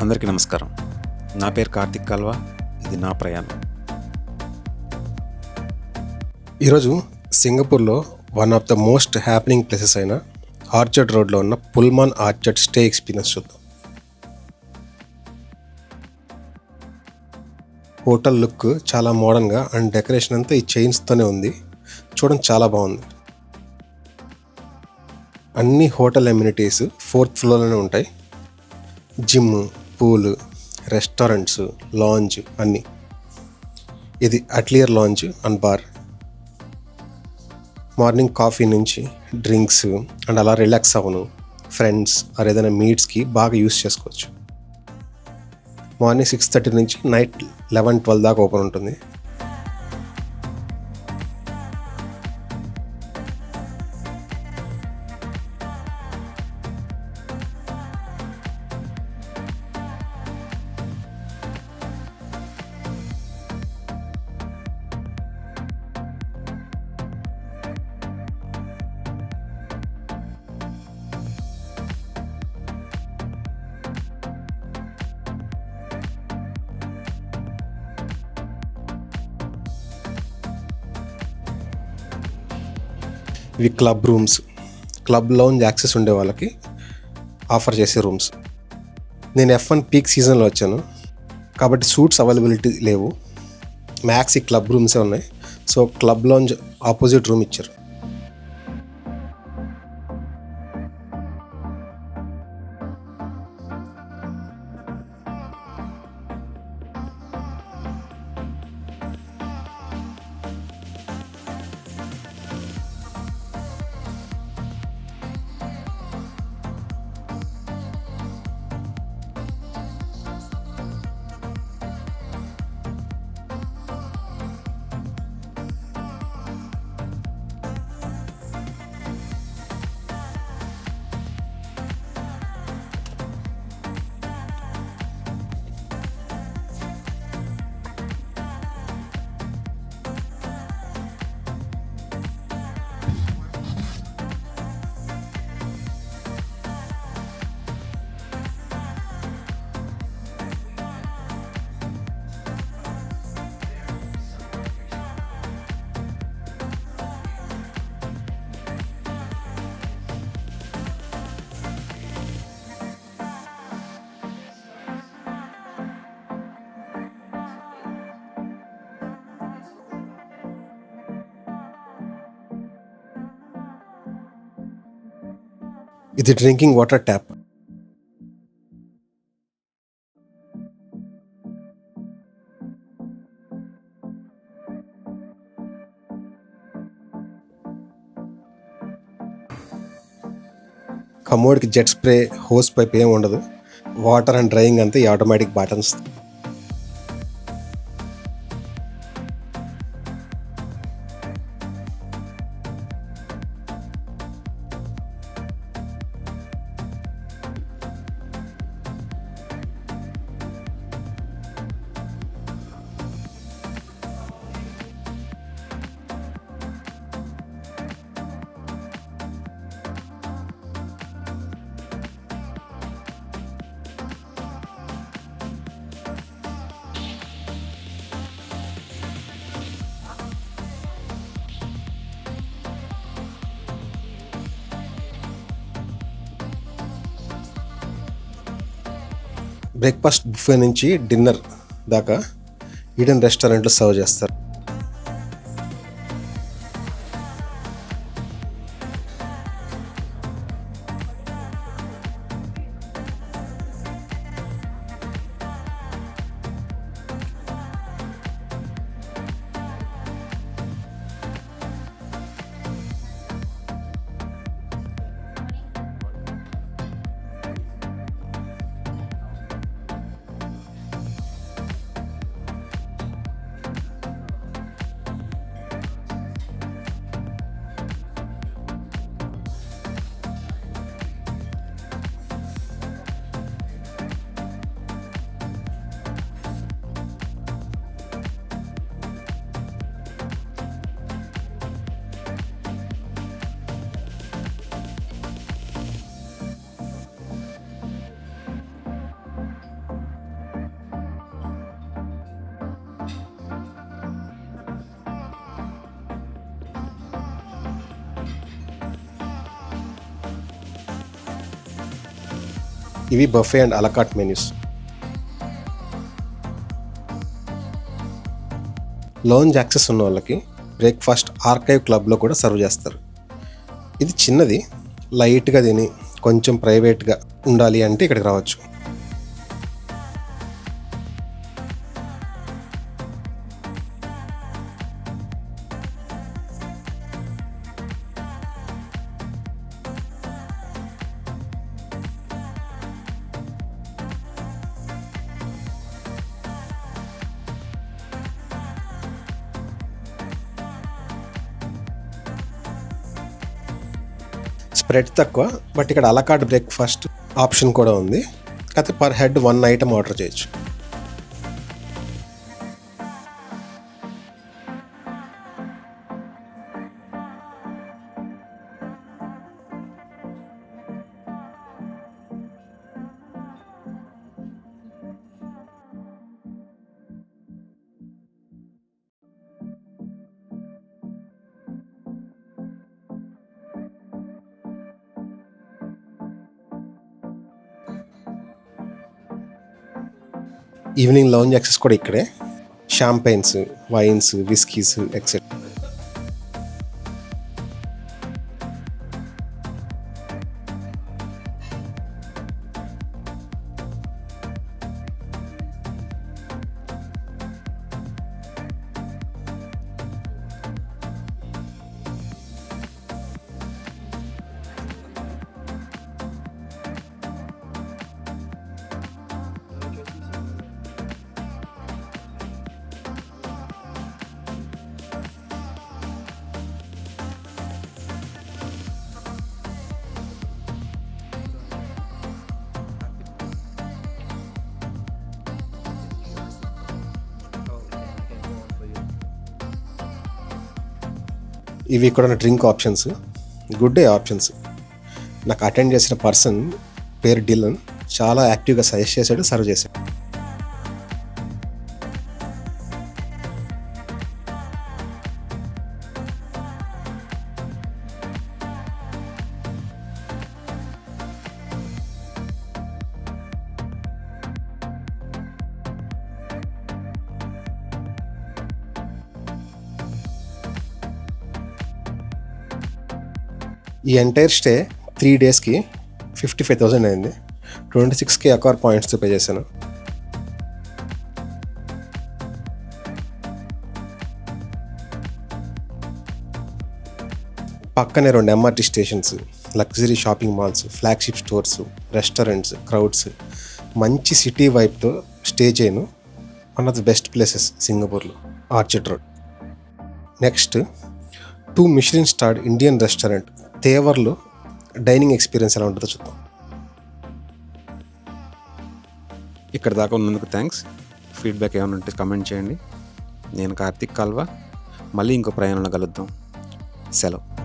అందరికీ నమస్కారం. నా పేరు కార్తిక్ కల్వా ఇది నా ప్రయాణం. ఈరోజు సింగపూర్లో one of the most happening places అయిన ఆర్చర్డ్ రోడ్లో ఉన్న పుల్మాన్ ఆర్చర్డ్ స్టే ఎక్స్పీరియన్స్ చూద్దాం. హోటల్ లుక్ చాలా మోడర్న్గా అండ్ డెకరేషన్ అంతా ఈ చైన్స్తోనే ఉంది. చూడడం చాలా బాగుంది. అన్ని హోటల్ ఎమ్యూనిటీస్ ఫోర్త్ ఫ్లోర్లోనే ఉంటాయి. జిమ్ పూల్ రెస్టారెంట్స్ లాంజ్ అన్నీ. ఇది Atelier lounge and bar. Morning coffee నుంచి డ్రింక్స్ అండ్ అలా రిలాక్స్ అవును ఫ్రెండ్స్ ఆర్ ఏదైనా మీట్స్కి బాగా యూస్ చేసుకోవచ్చు. మార్నింగ్ సిక్స్ థర్టీ నుంచి నైట్ లెవెన్ ట్వెల్వ్ దాకా ఓపెన్ ఉంటుంది. ఇవి club rooms. Club lounge access ఉండే వాళ్ళకి ఆఫర్ చేసే రూమ్స్. నేను ఎఫ్ వన్ పీక్ సీజన్లో వచ్చాను. కాబట్టి సూట్స్ అవైలబిలిటీ లేవు. మ్యాక్స్ ఈ క్లబ్ రూమ్సే ఉన్నాయి. So club lounge opposite room ఇచ్చారు. ఇది డ్రింకింగ్ వాటర్ ట్యాప్. కమోడ్కి జెట్ స్ప్రే హోస్ పైప్ ఏం ఉండదు. వాటర్ అండ్ డ్రైయింగ్ అంతా ఈ ఆటోమేటిక్ బటన్స్ బ్రేక్ఫాస్ట్ బుఫే నుంచి డిన్నర్ దాకా ఈడెన్ రెస్టారెంట్లో సర్వ్ చేస్తారు. ఇవి buffet and à la carte menus lounge access ఉన్న వాళ్ళకి బ్రేక్ఫాస్ట్ ఆర్కైవ్ క్లబ్లో కూడా సర్వ్ చేస్తారు. ఇది చిన్నది లైట్గా తిని కొంచెం ప్రైవేట్గా ఉండాలి అంటే ఇక్కడికి రావచ్చు. స్ప్రెడ్ తక్కువ బట్ ఇక్కడ అలకాట్ బ్రేక్ఫాస్ట్ ఆప్షన్ కూడా ఉంది. కాకపోతే per head one item order చేయొచ్చు. ఈవినింగ్ లౌంజ్ యాక్సెస్ కూడా ఇక్కడే. షాంపైన్స్ వైన్స్ విస్కీస్ ఎక్సెట్రా ఇవి ఇక్కడ నా drink options good day options. నాకు అటెండ్ చేసిన పర్సన్ పేరు డిలన్ చాలా యాక్టివ్గా సజెస్ట్ చేశాడు సర్వ్ చేశాడు. ఈ ఎంటైర్ స్టే త్రీ డేస్కి ఫిఫ్టీ ఫైవ్ థౌసండ్ అయింది. ట్వంటీ సిక్స్కి అకార్ పాయింట్స్తో పే చేశాను. పక్కనే రెండు MRT stations luxury shopping malls flagship stores restaurants crowds మంచి సిటీ వైప్తో స్టే చేయను. One of the best places సింగపూర్లో Orchard road next to Michelin starred Indian restaurant తేవర్లో dining experience ఎలా ఉంటుందో చూద్దాం. ఇక్కడ దాకా ఉన్నందుకు థ్యాంక్స్. ఫీడ్బ్యాక్ ఏమైనా ఉంటే కమెంట్ చేయండి. నేను కార్తిక్ కాల్వా. మళ్ళీ ఇంకో ప్రయాణంలో కలుద్దాం. సెలవు.